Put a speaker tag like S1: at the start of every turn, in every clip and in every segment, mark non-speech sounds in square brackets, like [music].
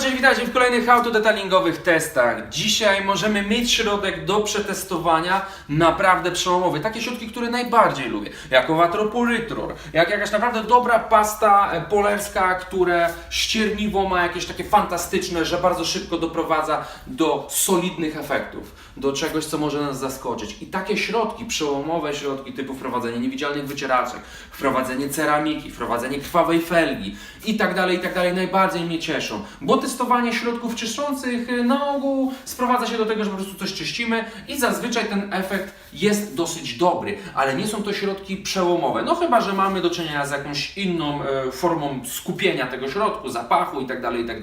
S1: Cześć, witajcie w kolejnych autodetalingowych testach. Dzisiaj możemy mieć środek do przetestowania naprawdę przełomowy. Takie środki, które najbardziej lubię. Jak Owatroporytror, jak jakaś naprawdę dobra pasta e, polerska, które ścierniwo ma jakieś takie fantastyczne, że bardzo szybko doprowadza do solidnych efektów. Do czegoś, co może nas zaskoczyć. I takie środki, przełomowe środki typu wprowadzenie niewidzialnych wycieraczek, wprowadzenie ceramiki, wprowadzenie krwawej felgi i tak dalej, i tak dalej, najbardziej mnie cieszą. Bo testowanie środków czyszczących y, na ogół sprowadza się do tego, że po prostu coś czyścimy i zazwyczaj ten efekt jest dosyć dobry, ale nie są to środki przełomowe. No chyba, że mamy do czynienia z jakąś inną e, formą skupienia tego środku, zapachu i tak dalej, i tak.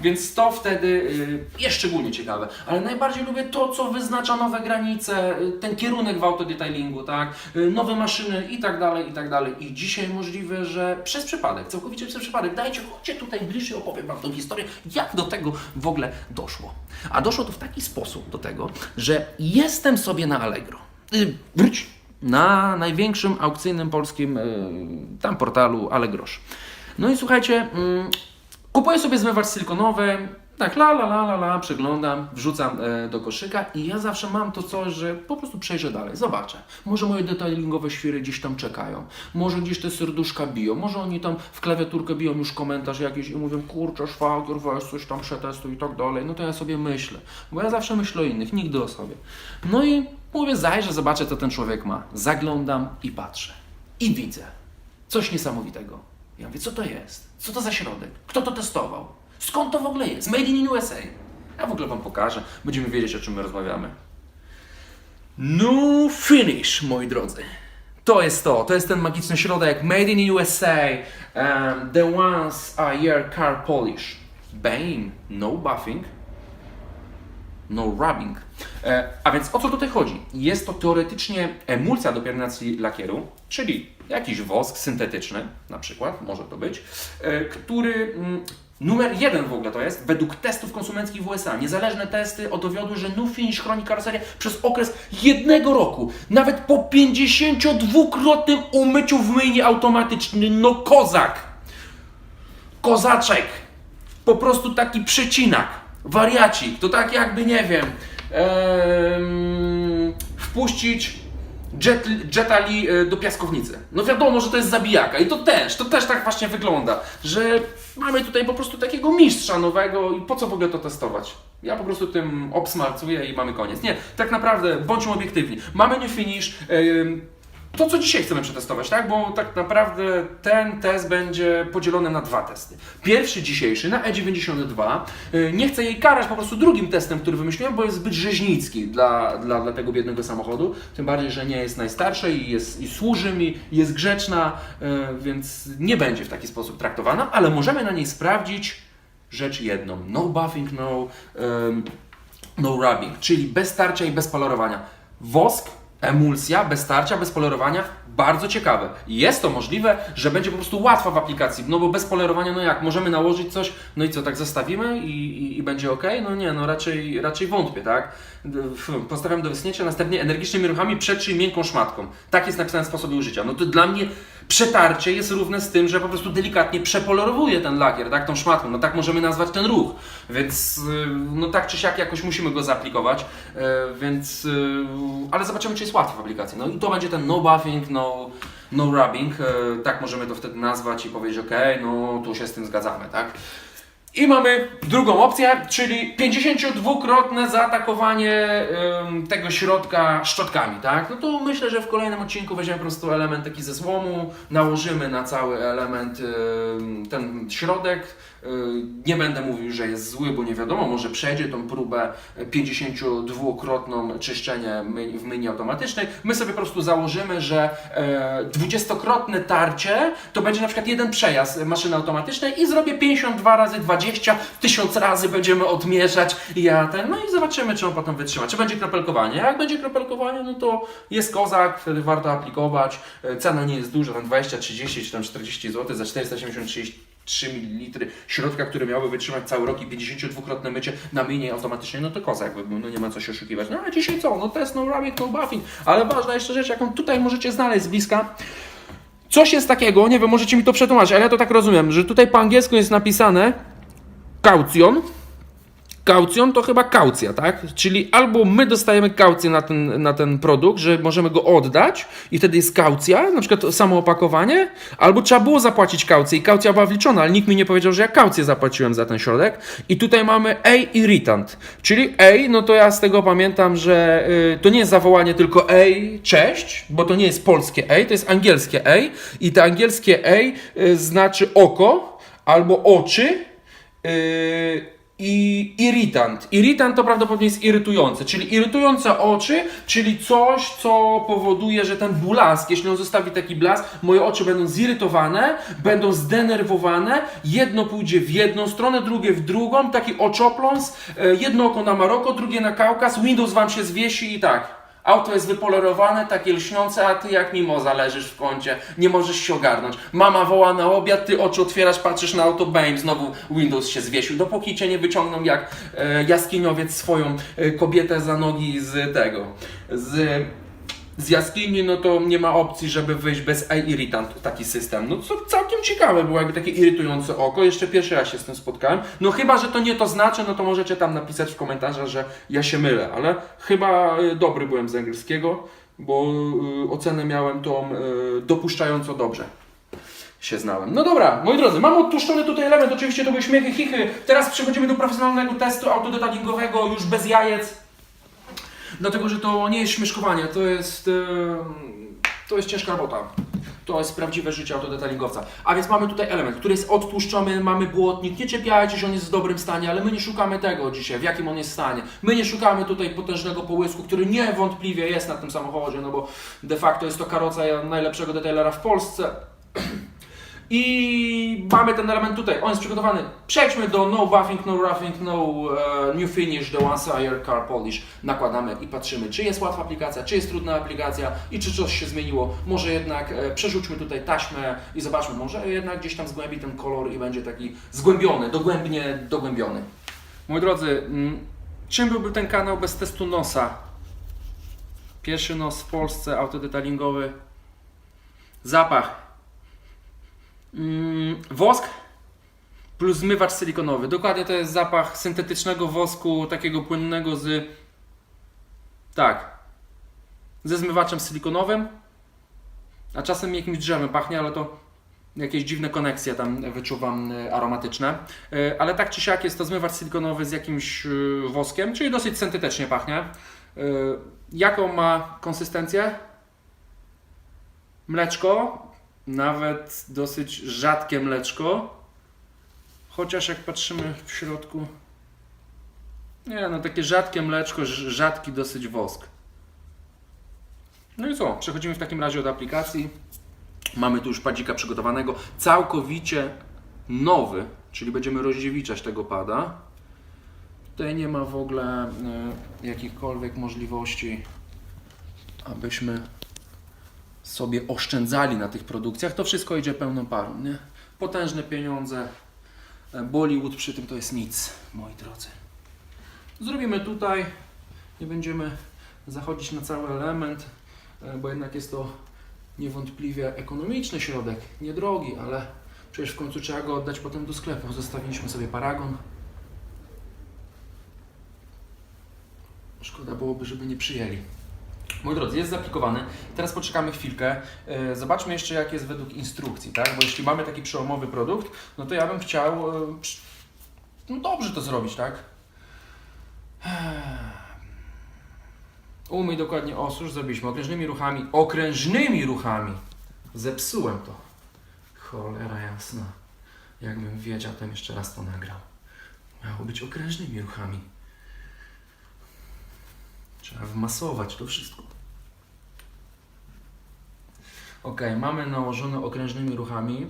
S1: Więc to wtedy y, jest szczególnie ciekawe. Ale najbardziej lubię to, co wyznacza nowe granice, y, ten kierunek w autodetailingu, tak? Nowe maszyny i tak dalej, i dalej. I dzisiaj możliwe, że przez przypadek, całkowicie przez przypadek, dajcie, chodźcie tutaj bliżej, opowiem Wam tą historię, jak do tego w ogóle doszło. A doszło to w taki sposób do tego, że jestem sobie na Allegro. Y, wróć. Na największym aukcyjnym polskim y, tam portalu Allegrosz. No i słuchajcie, mm, kupuję sobie zmywacz silikonowy, tak la la la la la, przeglądam, wrzucam e, do koszyka i ja zawsze mam to coś, że po prostu przejrzę dalej, zobaczę. Może moje detailingowe świry gdzieś tam czekają, może gdzieś te serduszka biją, może oni tam w klawiaturkę biją już komentarz jakiś i mówią, kurczę, szwagier, weź coś tam przetestuj i tak dalej. No to ja sobie myślę, bo ja zawsze myślę o innych, nigdy o sobie. No i mówię, zajrzę, zobaczę co ten człowiek ma. Zaglądam i patrzę. I widzę coś niesamowitego. Ja mówię, co to jest? Co to za środek? Kto to testował? Skąd to w ogóle jest? Made in USA. Ja w ogóle Wam pokażę. Będziemy wiedzieć, o czym my rozmawiamy. No finish, moi drodzy. To jest to. To jest ten magiczny środek. Made in USA. Um, the ones are your car polish. Bane. No buffing. No rubbing. E, a więc o co tutaj chodzi? Jest to teoretycznie emulsja do pielęgnacji lakieru, czyli jakiś wosk syntetyczny, na przykład, może to być, e, który mm, numer jeden w ogóle to jest, według testów konsumenckich w USA. Niezależne testy dowiodły, że New Finish chroni karoserię przez okres jednego roku. Nawet po 52-krotnym umyciu w myjni automatycznym. No kozak! Kozaczek! po prostu taki przecinak, wariacik, to tak jakby, nie wiem, em, wpuścić jet, Jetta Li e, do piaskownicy. No wiadomo, że to jest zabijaka i to też, to też tak właśnie wygląda, że mamy tutaj po prostu takiego mistrza nowego i po co w ogóle to testować? Ja po prostu tym obsmarcuję i mamy koniec. Nie, tak naprawdę bądźmy obiektywni. Mamy new finish, em, to, co dzisiaj chcemy przetestować, tak? Bo tak naprawdę ten test będzie podzielony na dwa testy. Pierwszy dzisiejszy na E92. y, Nie chcę jej karać po prostu drugim testem, który wymyśliłem, bo jest zbyt rzeźnicki dla, dla, dla tego biednego samochodu. Tym bardziej, że nie jest najstarsza i, jest, i służy mi, jest grzeczna, y, więc nie będzie w taki sposób traktowana, ale możemy na niej sprawdzić rzecz jedną. No buffing, no, no rubbing, czyli bez tarcia i bez polerowania. Wosk emulsja bez tarcia, bez polerowania, bardzo ciekawe. Jest to możliwe, że będzie po prostu łatwa w aplikacji, no bo bez polerowania, no jak, możemy nałożyć coś, no i co, tak zostawimy i, i, i będzie ok? No nie, no raczej, raczej wątpię, tak? Postawiam do wysunięcia, następnie energicznymi ruchami przetrzyj miękką szmatką. Tak jest napisane w sposobie użycia. No to dla mnie przetarcie jest równe z tym, że po prostu delikatnie przepolerowuje ten lakier, tak, tą szmatką, no tak możemy nazwać ten ruch, więc y, no tak czy siak jakoś musimy go zaaplikować, y, więc, y, ale zobaczymy, czy jest łatwy w aplikacji, no i to będzie ten no buffing, no, no rubbing, tak możemy to wtedy nazwać i powiedzieć, ok, no tu się z tym zgadzamy, tak. I mamy drugą opcję, czyli 52-krotne zaatakowanie ym, tego środka szczotkami, tak? No to myślę, że w kolejnym odcinku weźmiemy po prostu element taki ze złomu, nałożymy na cały element ym, ten środek. Yy, Nie będę mówił, że jest zły, bo nie wiadomo, może przejdzie tą próbę 52-krotną czyszczenie w myjni automatycznej. My sobie po prostu założymy, że e, 20-krotne tarcie to będzie na przykład jeden przejazd maszyny automatycznej i zrobię 52 razy 20, 1000 razy będziemy odmierzać ja ten, no i zobaczymy, czy on potem wytrzyma. Czy będzie kropelkowanie? Jak będzie kropelkowanie, no to jest kozak, wtedy warto aplikować. E, Cena nie jest duża, tam 20, 30 czy tam 40 zł za 473 3 ml środka, który miały wytrzymać cały rok i 52-krotne mycie na myjni automatycznej, no to kozak by był, no nie ma co się oszukiwać. No a dzisiaj co? No test no rubbing, no buffing. Ale ważna jeszcze rzecz, jaką tutaj możecie znaleźć z bliska. Coś jest takiego, nie wiem, możecie mi to przetłumaczyć, ale ja to tak rozumiem, że tutaj po angielsku jest napisane kaucjon. Kaucjon to chyba kaucja, tak? Czyli albo my dostajemy kaucję na ten, na ten produkt, że możemy go oddać i wtedy jest kaucja, na przykład samo opakowanie, albo trzeba było zapłacić kaucję i kaucja była wliczona, ale nikt mi nie powiedział, że ja kaucję zapłaciłem za ten środek. I tutaj mamy A irritant, czyli A, no to ja z tego pamiętam, że y, to nie jest zawołanie tylko A, cześć, bo to nie jest polskie A, to jest angielskie A i to angielskie A y, znaczy oko albo oczy. Yy, i irritant. Irritant to prawdopodobnie jest irytujące, czyli irytujące oczy, czyli coś, co powoduje, że ten blask, jeśli on zostawi taki blask, moje oczy będą zirytowane, będą zdenerwowane, jedno pójdzie w jedną stronę, drugie w drugą, taki oczopląs, e, jedno oko na Maroko, drugie na Kaukaz, Windows wam się zwiesi i tak. Auto jest wypolerowane, takie lśniące, a ty jak mimoza leżysz w kącie, nie możesz się ogarnąć. Mama woła na obiad, ty oczy otwierasz, patrzysz na auto, bang, znowu Windows się zwiesił. Dopóki cię nie wyciągną jak e, jaskiniowiec swoją e, kobietę za nogi z tego, z, z jaskini, no to nie ma opcji, żeby wyjść bez irritant taki system. No co całkiem ciekawe było, jakby takie irytujące oko. Jeszcze pierwszy raz się z tym spotkałem. No chyba, że to nie to znaczy, no to możecie tam napisać w komentarzach, że ja się mylę, ale chyba y, dobry byłem z angielskiego, bo y, ocenę miałem tą y, dopuszczająco dobrze się znałem. No dobra, moi drodzy, mam odtłuszczony tutaj element, oczywiście to były śmiechy, chichy. Teraz przechodzimy do profesjonalnego testu autodetailingowego, już bez jajec. Dlatego, że to nie jest śmieszkowanie, to jest, to jest ciężka robota. To jest prawdziwe życie autodetailingowca. A więc mamy tutaj element, który jest odtłuszczony, mamy błotnik. Nie czepiajcie się, on jest w dobrym stanie, ale my nie szukamy tego dzisiaj, w jakim on jest stanie. My nie szukamy tutaj potężnego połysku, który niewątpliwie jest na tym samochodzie, no bo de facto jest to karoca najlepszego detailera w Polsce. [clears throat] I mamy ten element tutaj, on jest przygotowany. Przejdźmy do no buffing, no roughing, no e, new finish, the one sire car polish. Nakładamy i patrzymy, czy jest łatwa aplikacja, czy jest trudna aplikacja i czy coś się zmieniło. Może jednak e, przerzućmy tutaj taśmę i zobaczmy, może jednak gdzieś tam zgłębi ten kolor i będzie taki zgłębiony, dogłębnie dogłębiony. Moi drodzy, mm, czym byłby ten kanał bez testu nosa? Pierwszy nos w Polsce, autodetailingowy. Zapach. Mm, wosk plus zmywacz silikonowy. Dokładnie to jest zapach syntetycznego wosku, takiego płynnego z. Tak. Ze zmywaczem silikonowym. A czasem jakimś drzewem pachnie, ale to jakieś dziwne koneksje tam wyczuwam e, aromatyczne. E, Ale tak czy siak jest to zmywacz silikonowy z jakimś e, woskiem, czyli dosyć syntetycznie pachnie. Jaką ma konsystencję? Mleczko, nawet dosyć rzadkie mleczko. Chociaż jak patrzymy w środku. Nie, no takie rzadkie mleczko, rzadki dosyć wosk. No i co? Przechodzimy w takim razie do aplikacji. Mamy tu już padzika przygotowanego, całkowicie nowy, czyli będziemy rozdziewiczać tego pada. Tutaj nie ma w ogóle y, jakichkolwiek możliwości, abyśmy sobie oszczędzali na tych produkcjach, to wszystko idzie pełną parą, nie? Potężne pieniądze, Bollywood przy tym to jest nic, moi drodzy. Zrobimy tutaj, nie będziemy zachodzić na cały element, e, bo jednak jest to niewątpliwie ekonomiczny środek, niedrogi, ale przecież w końcu trzeba go oddać potem do sklepu. Zostawiliśmy sobie paragon. Szkoda byłoby, żeby nie przyjęli. Moi drodzy, jest zaaplikowany. Teraz poczekamy chwilkę. E, Zobaczmy jeszcze, jak jest według instrukcji, tak? Bo jeśli mamy taki przełomowy produkt, no to ja bym chciał e, no dobrze to zrobić, tak? Umyj dokładnie osusz, zrobiliśmy okrężnymi ruchami. Okrężnymi ruchami! Zepsułem to. Cholera jasna. Jakbym wiedział, to jeszcze raz to nagrał. Miało być okrężnymi ruchami. Trzeba wmasować to wszystko. Ok, mamy nałożone okrężnymi ruchami.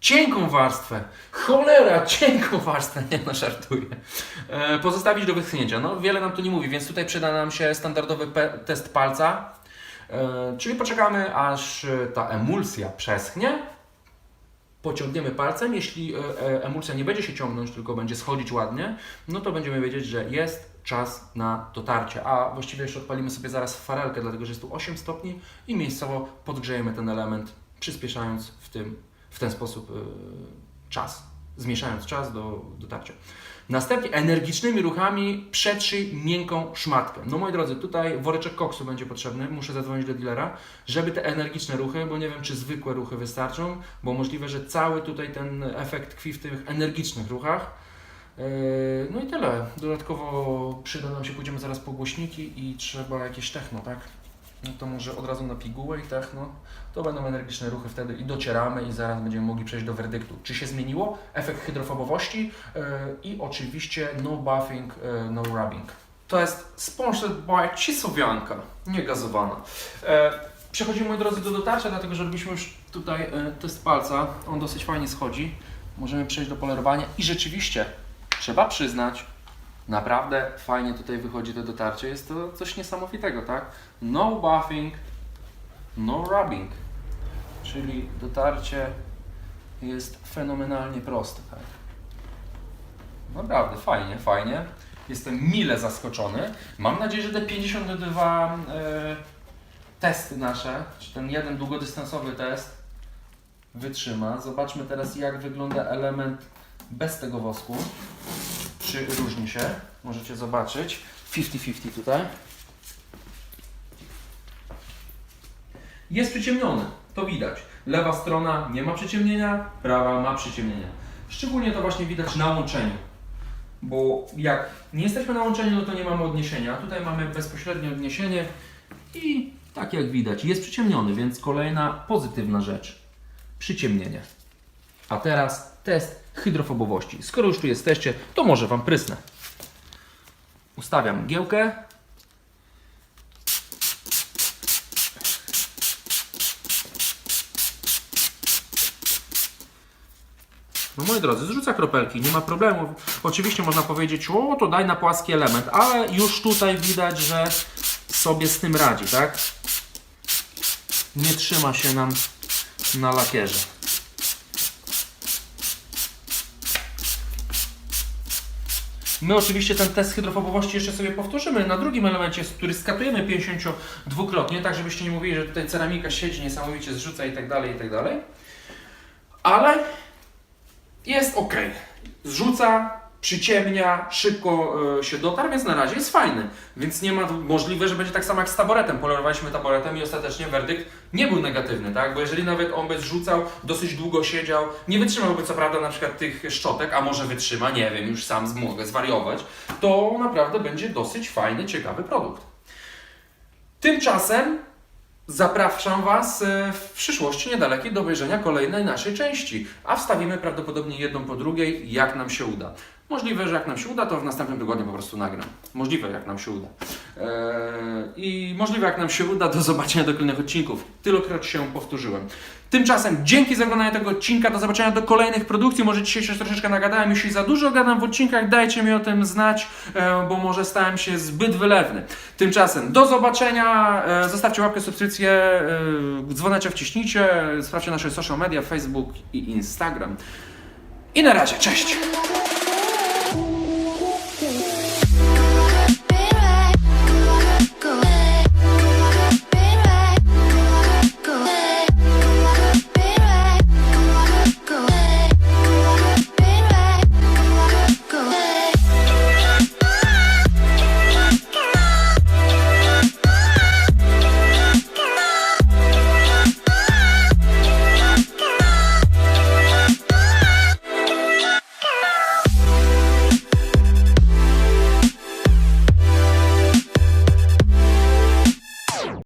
S1: Cienką warstwę! Cholera, cienką warstwę! Nie no, żartuję. E, pozostawić do wyschnięcia. No, wiele nam to nie mówi, więc tutaj przyda nam się standardowy test palca. E, czyli poczekamy, aż e, ta emulsja przeschnie. Pociągniemy palcem. Jeśli e, e, emulsja nie będzie się ciągnąć, tylko będzie schodzić ładnie, no to będziemy wiedzieć, że jest czas na dotarcie. A właściwie jeszcze odpalimy sobie zaraz farelkę, dlatego że jest tu 8 stopni i miejscowo podgrzejemy ten element, przyspieszając w, tym, w ten sposób yy, czas zmieszając czas do dotarcia. Następnie energicznymi ruchami przetrzyj miękką szmatkę. No moi drodzy, tutaj woreczek koksu będzie potrzebny, muszę zadzwonić do dealera, żeby te energiczne ruchy, bo nie wiem czy zwykłe ruchy wystarczą, bo możliwe, że cały tutaj ten efekt tkwi w tych energicznych ruchach. Yy, No i tyle. Dodatkowo przyda nam się, pójdziemy zaraz po głośniki i trzeba jakieś techno, tak? No to może od razu na pigułę i techno. To będą energiczne ruchy wtedy i docieramy i zaraz będziemy mogli przejść do werdyktu. Czy się zmieniło? Efekt hydrofobowości yy, i oczywiście no buffing, yy, no rubbing. To jest sponsored by Cisowianka, nie gazowana. E, przechodzimy moi drodzy do dotarcia, dlatego że robiliśmy już tutaj e, test palca. On dosyć fajnie schodzi. Możemy przejść do polerowania i rzeczywiście trzeba przyznać, naprawdę fajnie tutaj wychodzi to dotarcie. Jest to coś niesamowitego, tak? No buffing, no rubbing. Czyli dotarcie jest fenomenalnie proste, tak? Naprawdę, fajnie, fajnie. Jestem mile zaskoczony. Mam nadzieję, że te 52 e, testy nasze, czy ten jeden długodystansowy test wytrzyma. Zobaczmy teraz, jak wygląda element bez tego wosku. Czy różni się? Możecie zobaczyć. 50-50 tutaj. Jest przyciemniony, to widać. Lewa strona nie ma przyciemnienia, prawa ma przyciemnienia. Szczególnie to właśnie widać na łączeniu. Bo jak nie jesteśmy na łączeniu, no to nie mamy odniesienia. Tutaj mamy bezpośrednie odniesienie i tak jak widać, jest przyciemniony, więc kolejna pozytywna rzecz. Przyciemnienie. A teraz test hydrofobowości. Skoro już tu jesteście, to może Wam prysnę. Ustawiam mgiełkę. No moi drodzy, zrzuca kropelki, nie ma problemu. Oczywiście można powiedzieć, o to daj na płaski element, ale już tutaj widać, że sobie z tym radzi, tak? Nie trzyma się nam na lakierze. My oczywiście ten test hydrofobowości jeszcze sobie powtórzymy na drugim elemencie, który skatujemy 52-krotnie, tak żebyście nie mówili, że tutaj ceramika siedzi niesamowicie, zrzuca i tak dalej, i tak dalej. Ale jest ok. Zrzuca, przyciemnia, szybko e, się dotarł, więc na razie jest fajny. Więc nie ma możliwe, że będzie tak samo jak z taboretem. Polerowaliśmy taboretem i ostatecznie werdykt nie był negatywny, tak? Bo jeżeli nawet on by zrzucał, dosyć długo siedział, nie wytrzymałby co prawda na przykład tych szczotek, a może wytrzyma, nie wiem, już sam mogę zwariować, to naprawdę będzie dosyć fajny, ciekawy produkt. Tymczasem Zapraszam Was e, w przyszłości niedalekiej do obejrzenia kolejnej naszej części, a wstawimy prawdopodobnie jedną po drugiej, jak nam się uda. Możliwe, że jak nam się uda, to w następnym tygodniu po prostu nagram. Możliwe, jak nam się uda. Eee, I możliwe, jak nam się uda, do zobaczenia do kolejnych odcinków. Tylokroć się powtórzyłem. Tymczasem dzięki za oglądanie tego odcinka, do zobaczenia do kolejnych produkcji. Może dzisiaj się troszeczkę nagadałem, jeśli za dużo gadam w odcinkach, dajcie mi o tym znać, e, bo może stałem się zbyt wylewny. Tymczasem do zobaczenia, e, zostawcie łapkę, subskrypcję, e, dzwoneczek wciśnijcie, sprawdźcie nasze social media, Facebook i Instagram. I na razie, cześć!